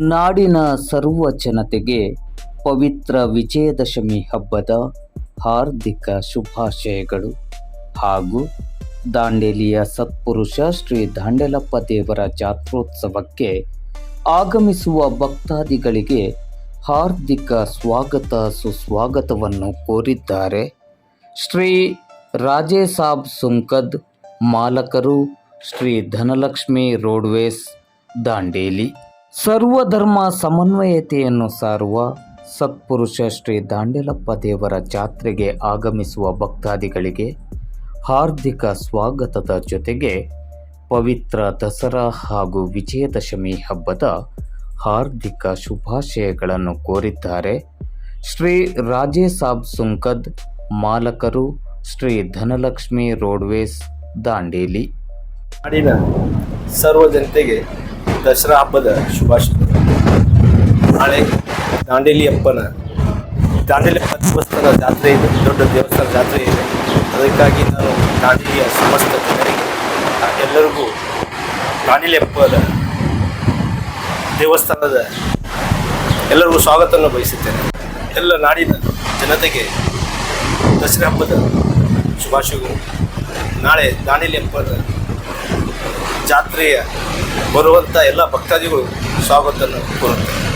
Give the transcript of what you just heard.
ನಾಡಿನ ಸರ್ವ ಜನತೆಗೆ ಪವಿತ್ರ ವಿಜಯದಶಮಿ ಹಬ್ಬದ ಹಾರ್ದಿಕ ಶುಭಾಶಯಗಳು. ಹಾಗೂ ದಾಂಡೇಲಿಯ ಸತ್ಪುರುಷ ಶ್ರೀ ದಾಂಡೆಲಪ್ಪ ದೇವರ ಜಾತ್ರೋತ್ಸವಕ್ಕೆ ಆಗಮಿಸುವ ಭಕ್ತಾದಿಗಳಿಗೆ ಹಾರ್ದಿಕ ಸ್ವಾಗತ ಸುಸ್ವಾಗತವನ್ನು ಕೋರಿದ್ದಾರೆ. ಶ್ರೀ ರಾಜೇಸಾಬ್ ಸುಂಕದ್ ಮಾಲಕರು ಶ್ರೀ ಧನಲಕ್ಷ್ಮಿ ರೋಡ್ವೇಸ್, ದಾಂಡೇಲಿ. ಸರ್ವಧರ್ಮ ಸಮನ್ವಯತೆಯನ್ನು ಸಾರುವ ಸತ್ಪುರುಷ ಶ್ರೀ ದಾಂಡೇಲಪ್ಪ ದೇವರ ಜಾತ್ರೆಗೆ ಆಗಮಿಸುವ ಭಕ್ತಾದಿಗಳಿಗೆ ಹಾರ್ದಿಕ ಸ್ವಾಗತದ ಜೊತೆಗೆ ಪವಿತ್ರ ದಸರಾ ಹಾಗೂ ವಿಜಯದಶಮಿ ಹಬ್ಬದ ಹಾರ್ದಿಕ ಶುಭಾಶಯಗಳನ್ನು ಕೋರಿದ್ದಾರೆ. ಶ್ರೀ ರಾಜೇಸಾಬ್ ಸುಂಕದ್ ಮಾಲಕರು ಶ್ರೀ ಧನಲಕ್ಷ್ಮಿ ರೋಡ್ವೇಸ್ ದಾಂಡೇಲಿ. ಸರ್ವ ಜನತೆಗೆ ದಸರಾ ಹಬ್ಬದ ಶುಭಾಶಯ. ನಾಳೆ ದಾಂಡೇಲಿ ಅಪ್ಪನ ದಾಂಡೇಲಿ ದೇವಸ್ಥಾನ ಜಾತ್ರೆ ಇದೆ, ದೊಡ್ಡ ದೇವಸ್ಥಾನ ಜಾತ್ರೆ ಇದೆ. ಅದಕ್ಕಾಗಿ ನಾನು ದಾಂಡೇಲಿಯ ಸಮಸ್ತ ಜನರಿಗೆ, ಎಲ್ಲರಿಗೂ ದಾಂಡೇಲಿ ಹಬ್ಬದ ದೇವಸ್ಥಾನದ ಎಲ್ಲರಿಗೂ ಸ್ವಾಗತವನ್ನು ಬಯಸುತ್ತೇನೆ. ಎಲ್ಲ ನಾಡಿನ ಜನತೆಗೆ ದಸರಾ ಹಬ್ಬದ ಶುಭಾಶಯಗಳು. ನಾಳೆ ದಾಂಡೇಲಿ ಹಬ್ಬದ ಜಾತ್ರೆಯ ಬರುವಂಥ ಎಲ್ಲ ಭಕ್ತಾದಿಗಳು ಸ್ವಾಗತವನ್ನು ಕೋರುತ್ತಾರೆ